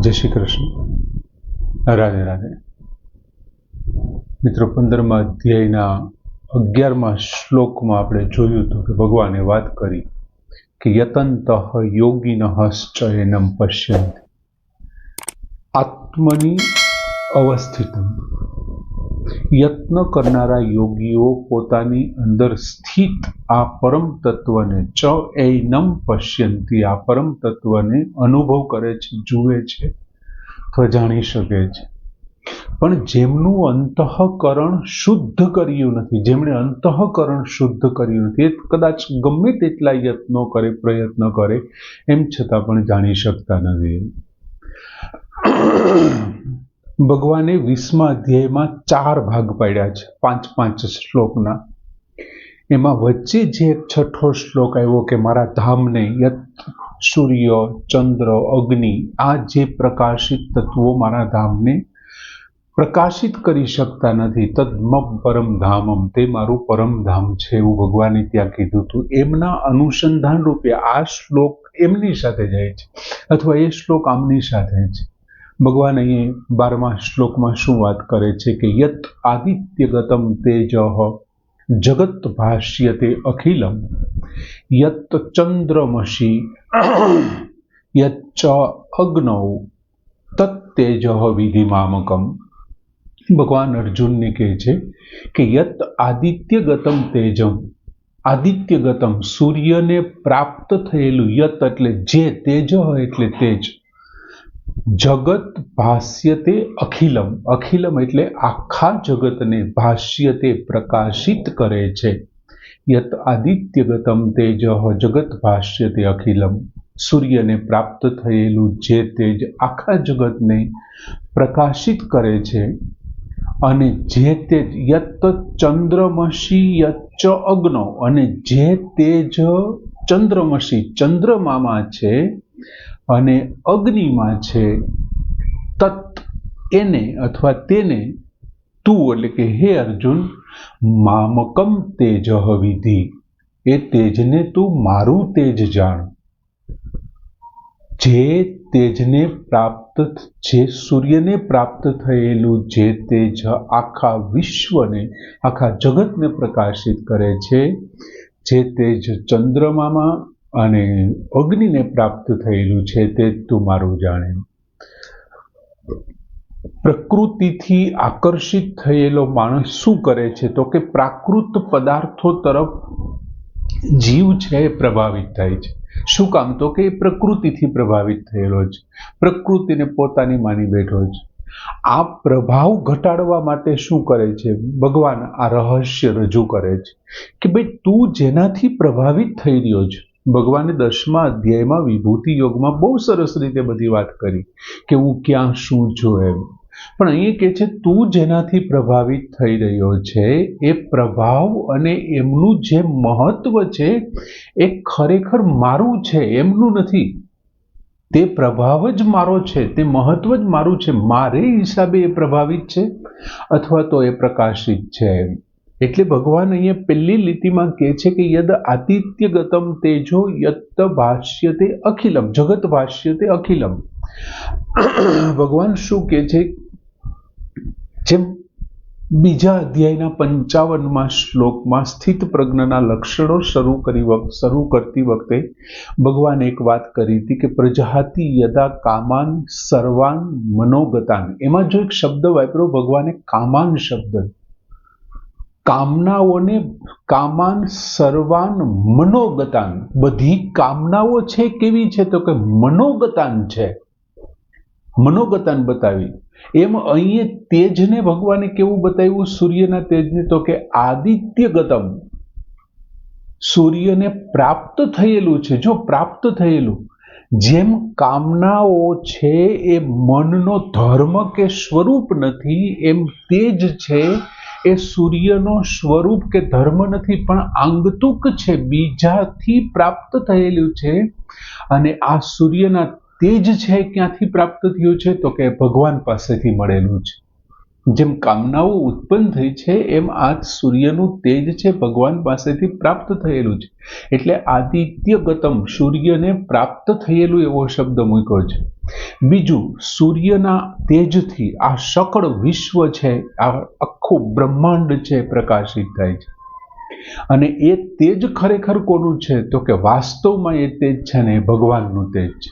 જય શ્રી કૃષ્ણ. રાધે રાધે. મિત્રો, પંદરમા અધ્યાયના અગિયારમા શ્લોકમાં આપણે જોયું હતું કે ભગવાને વાત કરી કે યતંત યોગિન હશ્ચયનમ પશ્યંત. આત્મની અવસ્થિતમ. યત્ન કરનારા યોગીઓ પોતાની અંદર સ્થિત આ પરમ તત્વને ચ એનમ પશ્યંતી, આ પરમ તત્વને અનુભવ કરે છે, જુએ છે, અથવા જાણી શકે છે. પણ જેમનું અંતઃકરણ શુદ્ધ કર્યું નથી, જેમણે અંતઃકરણ શુદ્ધ કર્યું નથી, એ કદાચ ગમે તેટલા યત્નો કરે, પ્રયત્ન કરે, એમ છતાં પણ જાણી શકતા નથી. ભગવાને વીસમા અધ્યાયમાં ચાર ભાગ પાડ્યા છે, પાંચ પાંચ શ્લોકના. એમાં વચ્ચે જે એક છઠ્ઠો શ્લોક આવ્યો કે મારા ધામને યત સૂર્ય, ચંદ્ર, અગ્નિ, આ જે પ્રકાશિત તત્વો મારા ધામને પ્રકાશિત કરી શકતા નથી તદ્મ પરમ ધામમ, તે મારું પરમ ધામ છે એવું ભગવાને ત્યાં કીધું હતું. એમના અનુસંધાન રૂપે આ શ્લોક એમની સાથે જાય છે, અથવા એ શ્લોક આમની સાથે છે ભગવાન અહીં બારમા શ્લોકમાં શું વાત કરે છે કે યત આદિત્યગતમ તેજ જગત ભાષ્યતે અખિલમ. યત ચંદ્રમસી યચ્ચ અગ્નૌ તત્તેજ વિધિમામકમ. ભગવાન અર્જુનને કહે છે કે યત આદિત્યગતમ તેજમ, આદિત્યગતમ સૂર્યને પ્રાપ્ત થયેલું યત એટલે જે તેજ એટલે તેજ. જગત ભાષ્યતે અખિલમ. અખિલમ એટલે આખા જગતને ભાષ્યતે પ્રકાશિત કરે છે. યત આદિત્યગતમ તેજ જગત ભાષ્યતે અખિલમ. સૂર્યને પ્રાપ્ત થયેલું જે તેજ આખા જગતને પ્રકાશિત કરે છે. અને જે તેજ યત ચંદ્રમસી યચ્ચ અગ્નો. અને જે તેજ ચંદ્રમસી ચંદ્રમામાં છે અને અગ્નિમાં છે, તત્ એને અથવા તેને તું એટલે કે હે અર્જુન, મામકમ તેજ વિધિ એ તેજને તું મારું તેજ જાણ. જે તેજને પ્રાપ્ત જે સૂર્યને પ્રાપ્ત થયેલું, જે તેજ આખા વિશ્વને, આખા જગતને પ્રકાશિત કરે છે, જે તેજ ચંદ્રમામાં અને અગ્નિને પ્રાપ્ત થયેલું છે તે તું મારું જાણે પ્રકૃતિથી આકર્ષિત થયેલો માણસ શું કરે છે? તો કે પ્રાકૃત પદાર્થો તરફ જીવ છે એ પ્રભાવિત થાય છે. શું કામ? તો કે એ પ્રકૃતિથી પ્રભાવિત થયેલો છે. પ્રકૃતિને પોતાની માની બેઠો છે. આ પ્રભાવ ઘટાડવા માટે શું કરે છે? ભગવાન આ રહસ્ય રજૂ કરે છે કે ભાઈ તું જેનાથી પ્રભાવિત થઈ રહ્યો છે ભગવાને દસમા અધ્યાયમાં વિભૂતિ યોગમાં બહુ સરસ રીતે બધી વાત કરી કે હું ક્યાં શું છું એમ. પણ અહીં કે છે, તું જેનાથી પ્રભાવિત થઈ રહ્યો છે, એ પ્રભાવ અને એમનું જે મહત્વ છે, એ ખરેખર મારું છે, એમનું નથી. તે પ્રભાવ જ મારો છે, તે મહત્વ જ મારું છે. મારે હિસાબે એ પ્રભાવિત છે અથવા તો એ પ્રકાશિત છે એટલે ભગવાન અહીંયા પહેલી લીટીમાં કહે છે કે યદ આતિથ્યગતમ તેજો યત ભાષ્યતે અખિલમ, જગત ભાષ્યતે અખિલમ. ભગવાન શું કહે છે? જેમ બીજા અધ્યાયના પંચાવનમાં શ્લોકમાં સ્થિત પ્રજ્ઞના લક્ષણો શરૂ કરી શરૂ કરતી વખતે ભગવાન એક વાત કરી હતી કે પ્રજાતિ યદા કામાન સર્વાન મનોગતાન. એમાં જો એક શબ્દ વાપર્યો ભગવાને કામાન શબ્દ કામનાઓને કામાન સર્વાન મનોગતાન. બધી કામનાઓ છે કેવી છે? તો કે મનોગતાન છે. મનોગતાન બતાવી. એમ અહીં તેજને ભગવાને કેવું બતાવ્યું? સૂર્યના તેજને તો કે આદિત્ય ગતમ સૂર્યને પ્રાપ્ત થયેલું છે. જો પ્રાપ્ત થયેલું, જેમ કામનાઓ છે એ મનનો ધર્મ કે સ્વરૂપ નથી, એમ તેજ છે એ સૂર્યનો સ્વરૂપ કે ધર્મ નથી, પણ આંગતુક છે, બીજાથી પ્રાપ્ત થયેલું છે. અને આ સૂર્યના તેજ છે, ક્યાંથી પ્રાપ્ત થયું છે? તો કે ભગવાન પાસેથી મળેલું છે. જેમ કામનાઓ ઉત્પન્ન થઈ છે, એમ આ સૂર્યનું તેજ છે, ભગવાન પાસેથી પ્રાપ્ત થયેલું છે. એટલે આદિત્ય ગતમ સૂર્યને પ્રાપ્ત થયેલું એવો શબ્દ મૂક્યો છે. બીજું, સૂર્યના તેજથી આ સકળ વિશ્વ છે, આ આખું બ્રહ્માંડ છે પ્રકાશિત થાય છે. અને એ તેજ ખરેખર કોનું છે? તો કે વાસ્તવમાં એ તેજ છે ને એ ભગવાનનું તેજ છે.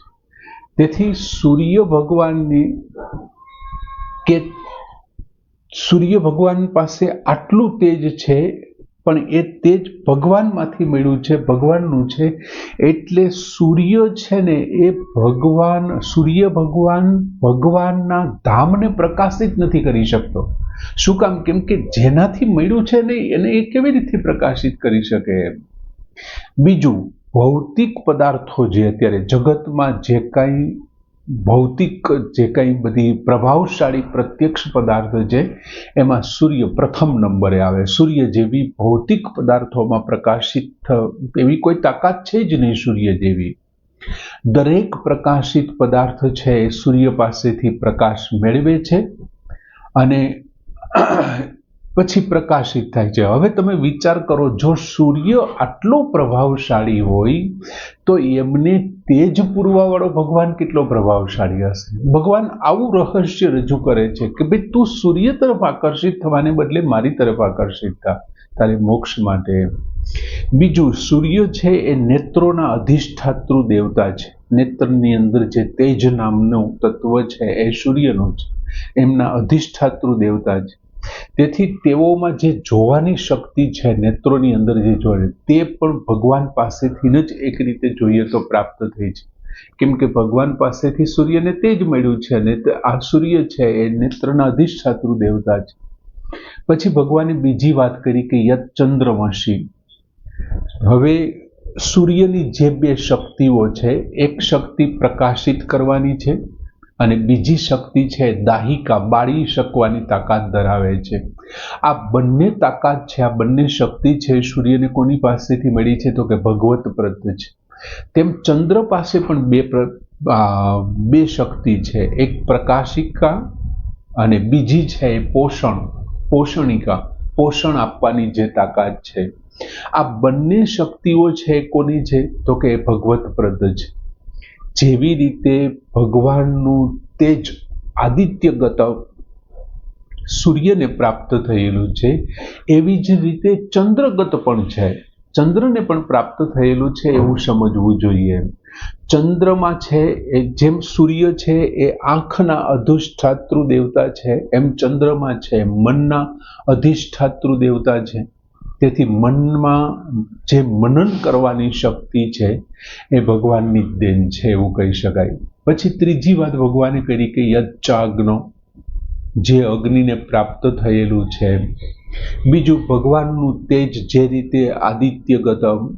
તેથી સૂર્ય ભગવાનની કે સૂર્ય ભગવાન પાસે આટલું તેજ છે પણ એ તેજ ભગવાનમાંથી મળ્યું છે, ભગવાનનું છે. એટલે સૂર્ય છે ને, એ ભગવાન, સૂર્ય ભગવાન, ભગવાનના ધામને પ્રકાશિત નથી કરી શકતો. શું કામ? કેમ કે જેનાથી મળ્યું છે ને, એને એ કેવી રીતે પ્રકાશિત કરી શકે બીજું, ભૌતિક પદાર્થો જે અત્યારે જગતમાં જે કાંઈ ભૌતિક જે કંઈ બધી પ્રભાવશાળી પ્રત્યક્ષ પદાર્થ છે, એમાં સૂર્ય પ્રથમ નંબરે આવે. સૂર્ય જેવી ભૌતિક પદાર્થોમાં પ્રકાશિત એવી કોઈ તાકાત છે જ નહીં સૂર્ય જેવી. દરેક પ્રકાશિત પદાર્થ છે એ સૂર્ય પાસેથી પ્રકાશ મેળવે છે અને પછી પ્રકાશિત થાય છે. હવે તમે વિચાર કરો, જો સૂર્ય આટલો પ્રભાવશાળી હોય, તો એમને તેજ પૂરવાવાળો ભગવાન કેટલો પ્રભાવશાળી હશે? ભગવાન આવું રહસ્ય રજૂ કરે છે કે ભાઈ તું સૂર્ય તરફ આકર્ષિત થવાને બદલે મારી તરફ આકર્ષિત થા, તારે મોક્ષ માટે. બીજું, સૂર્ય છે એ નેત્રોના અધિષ્ઠાતૃ દેવતા છે. નેત્રની અંદર જે તેજ નામનું તત્વ છે એ સૂર્યનું છે. એમના અધિષ્ઠાતૃ દેવતા છે. તેથી તેઓમાં જે જોવાની શક્તિ છે, નેત્રોની અંદર જે જોડે તે પણ ભગવાન પાસેથી જ એક રીતે જોઈએ તો પ્રાપ્ત થઈ છે. કેમ કે ભગવાન પાસેથી સૂર્યને તે જ મળ્યું છે અને આ સૂર્ય છે, એ નેત્રના અધિષ્ઠાતૃ દેવતા છે. પછી ભગવાને બીજી વાત કરી કે યત ચંદ્રવંશી હવે સૂર્યની જે બે શક્તિઓ છે, એક શક્તિ પ્રકાશિત કરવાની છે અને બીજી શક્તિ છે દાહિકા, બાળી શકવાની તાકાત ધરાવે છે. આ બંને તાકાત છે, આ બંને શક્તિ છે, સૂર્યને કોની પાસેથી મળી છે તો કે ભગવત પ્રત છે. તેમ ચંદ્ર પાસે પણ બે બે શક્તિ છે. એક પ્રકાશિકા અને બીજી છે એ પોષણ, પોષણિકા, પોષણ આપવાની જે તાકાત છે. આ બંને શક્તિઓ છે કોની છે તો કે ભગવત પ્રદ છે. જેવી રીતે ભગવાનનું તેજ આદિત્યગત સૂર્યને પ્રાપ્ત થયેલું છે, એવી જ રીતે ચંદ્રગત પણ છે. ચંદ્રને પણ પ્રાપ્ત થયેલું છે એવું સમજવું જોઈએ. ચંદ્રમાં છે, એ જેમ સૂર્ય છે, એ આંખના અધિષ્ઠાતૃ દેવતા છે, એમ ચંદ્રમાં છે, મનના અધિષ્ઠાતૃ દેવતા છે. તેથી મનમાં જે મનન કરવાની શક્તિ છે એ ભગવાનની દેન છે એવું કહી શકાય. પછી ત્રીજી વાત ભગવાને કરી કે યચ્ચાગ્નો જે અગ્નિને પ્રાપ્ત થયેલું છે. બીજું ભગવાનનું તેજ જે રીતે આદિત્યગતમ,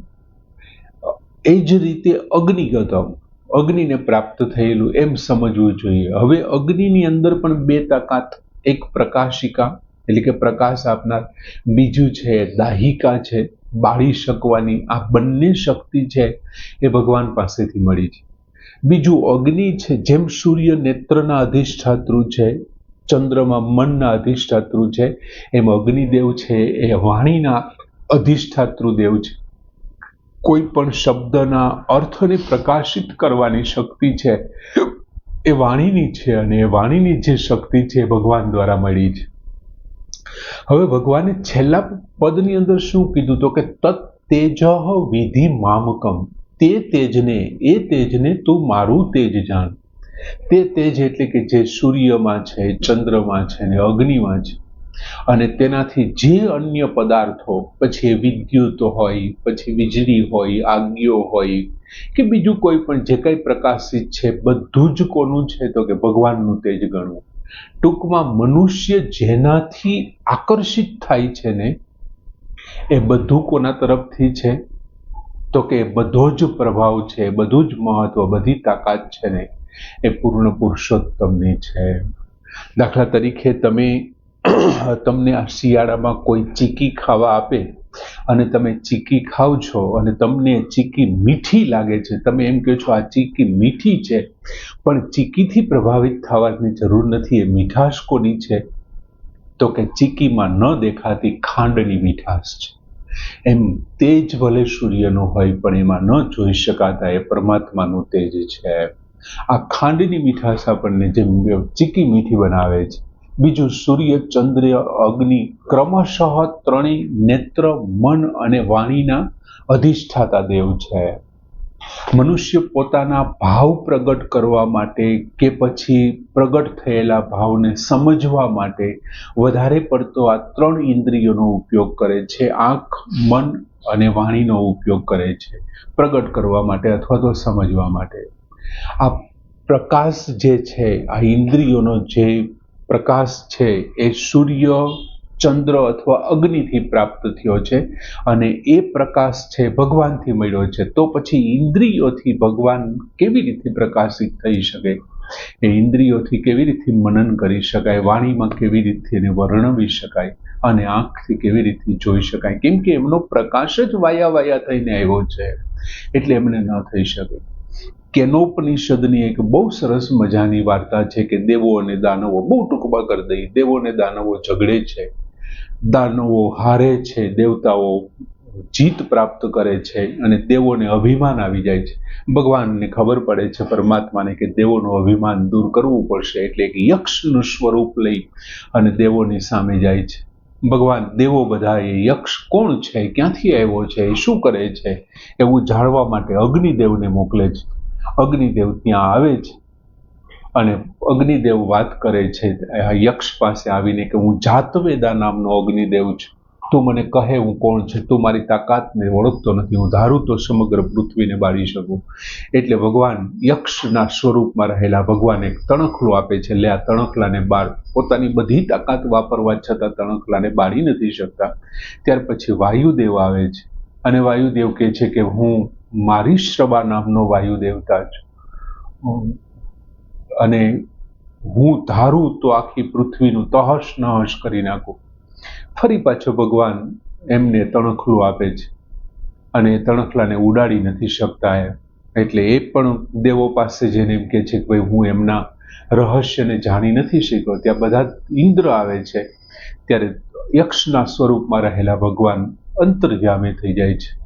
એ જ રીતે અગ્નિગતમ, અગ્નિને પ્રાપ્ત થયેલું એમ સમજવું જોઈએ. હવે અગ્નિની અંદર પણ બે તાકાત, એક પ્રકાશિકા એટલે કે પ્રકાશ આપનાર. બીજું છે, દાહિકા છે, બાળી શકવાની. આ બંને શક્તિ છે એ ભગવાન પાસેથી મળી છે. બીજું અગ્નિ છે, જેમ સૂર્ય નેત્રના અધિષ્ઠાતૃ છે, ચંદ્રમાં મનના અધિષ્ઠાતૃ છે, એમ અગ્નિદેવ છે, એ વાણીના અધિષ્ઠાતૃ દેવ છે. કોઈ પણ શબ્દના અર્થને પ્રકાશિત કરવાની શક્તિ છે, એ વાણીની છે અને એ વાણીની જે શક્તિ છે એ ભગવાન દ્વારા મળી છે. હવે ભગવાને છેલ્લા પદની અંદર શું કીધું તો કે તત તેજ વિધિ મામકમ. તે તેજને, એ તેજને તું મારું તેજ જાણ. તે તેજ એટલે કે જે સૂર્યમાં છે, ચંદ્રમાં છે ને અગ્નિમાં છે. અને તેનાથી જે અન્ય પદાર્થો, પછી વિદ્યુત હોય, પછી વીજળી હોય, આજ્ઞો હોય, કે બીજું કોઈ પણ જે કંઈ પ્રકાશિત છે, બધું જ કોનું છે તો કે ભગવાનનું તેજ ગણવું. ટૂંકમાં મનુષ્ય જેનાથી આકર્ષિત થાય છે ને, એ બધું કોના તરફથી છે? તો કે બધો જ પ્રભાવ છે બધું જ મહત્વ, બધી તાકાત છે ને, એ પૂર્ણ પુરુષોત્તમની છે. દાખલા તરીકે તમે, તમને આ શિયાળામાં કોઈ ચીકી ખાવા આપે અને તમે ચીકી ખાવ છો અને તમને ચીકી મીઠી લાગે છે. તમે એમ કહો છો, આ ચીકી મીઠી છે. પણ ચીકીથી પ્રભાવિત થવાની જરૂર નથી. એ મીઠાશ કોની છે? તો કે ચીકીમાં ન દેખાતી ખાંડની મીઠાશ છે. એમ તેજ ભલે સૂર્યનો હોય, પણ એમાં ન જોઈ શકાતા એ પરમાત્માનું તેજ છે. આ ખાંડની મીઠાશ આપણને જેમ ચીકી મીઠી બનાવે છે બીજું સૂર્ય, ચંદ્ર, અગ્નિ ક્રમશઃ ત્રણેય નેત્ર, મન અને વાણીના અધિષ્ઠાતા દેવ છે. મનુષ્ય પોતાના ભાવ પ્રગટ કરવા માટે કે પછી પ્રગટ થયેલા ભાવને સમજવા માટે વધારે પડતો આ ત્રણ ઇન્દ્રિયોનો ઉપયોગ કરે છે. આંખ, મન અને વાણીનો ઉપયોગ કરે છે. પ્રગટ કરવા માટે અથવા તો સમજવા માટે. આ પ્રકાશ જે છે, આ ઇન્દ્રિયોનો જે પ્રકાશ છે એ સૂર્ય, ચંદ્ર અથવા અગ્નિથી પ્રાપ્ત થયો છે અને એ પ્રકાશ છે ભગવાનથી મળ્યો છે. તો પછી ઇન્દ્રિયોથી ભગવાન કેવી રીતે પ્રકાશિત થઈ શકે? એ ઇન્દ્રિયોથી કેવી રીતે મનન કરી શકાય? વાણીમાં કેવી રીતે એને વર્ણવી શકાય? અને આંખથી કેવી રીતે જોઈ શકાય? કેમ કે એમનો પ્રકાશ જ વાયા વાયા થઈને આવ્યો છે. એટલે એમને ન થઈ શકે. કેનોપનિષદની એક બહુ સરસ મજાની વાર્તા છે કે દેવો અને દાનવો બહુ ટૂંકમાં કરી દઈ દેવો અને દાનવો ઝઘડે છે, દાનવો હારે છે, દેવતાઓ જીત પ્રાપ્ત કરે છે અને દેવોને અભિમાન આવી જાય છે. ભગવાનને ખબર પડે છે પરમાત્માને કે દેવોનું અભિમાન દૂર કરવું પડશે એટલે એક યક્ષનું સ્વરૂપ લઈ અને દેવોની સામે જાય છે. ભગવાન દેવો બધા એ યક્ષ કોણ છે? ક્યાંથી આવ્યો છે? શું કરે છે? એવું જાણવા માટે અગ્નિદેવને મોકલે છે. અગ્નિદેવ ત્યાં આવે છે અને અગ્નિદેવ વાત કરે છે યક્ષ પાસે આવીને કે હું જાતવેદા નામનો અગ્નિદેવ છું. તું મને કહે હું કોણ છે? તું મારી તાકાતને ઓળખતો નથી. હું ધારું તો સમગ્ર પૃથ્વીને બાળી શકું. એટલે ભગવાન યક્ષના સ્વરૂપમાં રહેલા ભગવાન એક તણખલું આપે છે. એટલે આ તણખલાને બાળ. પોતાની બધી તાકાત વાપરવા છતાં તણખલાને બાળી નથી શકતા. ત્યાર પછી વાયુદેવ આવે છે. અને વાયુદેવ કહે છે કે હું મારી શ્રબા નામનો વાયુદેવતા છું અને હું ધારું તો આખી પૃથ્વીનું તહશ નહશ કરી નાખું. ફરી પાછો ભગવાન એમને તણખલું આપે છે. અને તણખલાને ઉડાડી નથી શકતા એમ. એટલે એ પણ દેવો પાસે જઈને એમ કે છે કે ભાઈ હું એમના રહસ્યને જાણી નથી શક્યો. ત્યાં બધા ઇન્દ્ર આવે છે. ત્યારે યક્ષના સ્વરૂપમાં રહેલા ભગવાન અંતર્યામી થઈ જાય છે.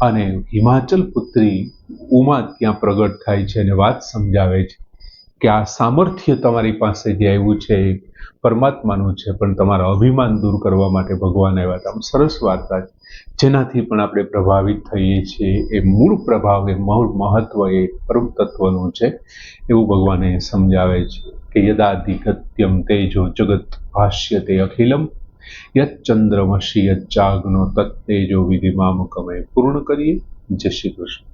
અને હિમાચલ પુત્રી ઉમા ત્યાં પ્રગટ થાય છે અને વાત સમજાવે છે. કે આ સામર્થ્ય તમારી પાસે જે આવ્યું છે, એ પરમાત્માનું છે, પણ તમારા અભિમાન દૂર કરવા માટે ભગવાન આવ્યા હતા. સરસ વાર્તા છે. જેનાથી પણ આપણે પ્રભાવિત થઈએ છીએ. એ મૂળ પ્રભાવ, એ મૂળ મહત્વ, એ પરમ તત્વનું છે. એવું ભગવાને સમજાવે છે કે યદાધિગત્યમ તેજો જગત ભાષ્ય તે અખિલમ, યત ચંદ્રમશી યચ્ચાગ્નો તત્તેજો વિધિ મામકમે પૂર્ણ કરીએ. જય શ્રી કૃષ્ણ.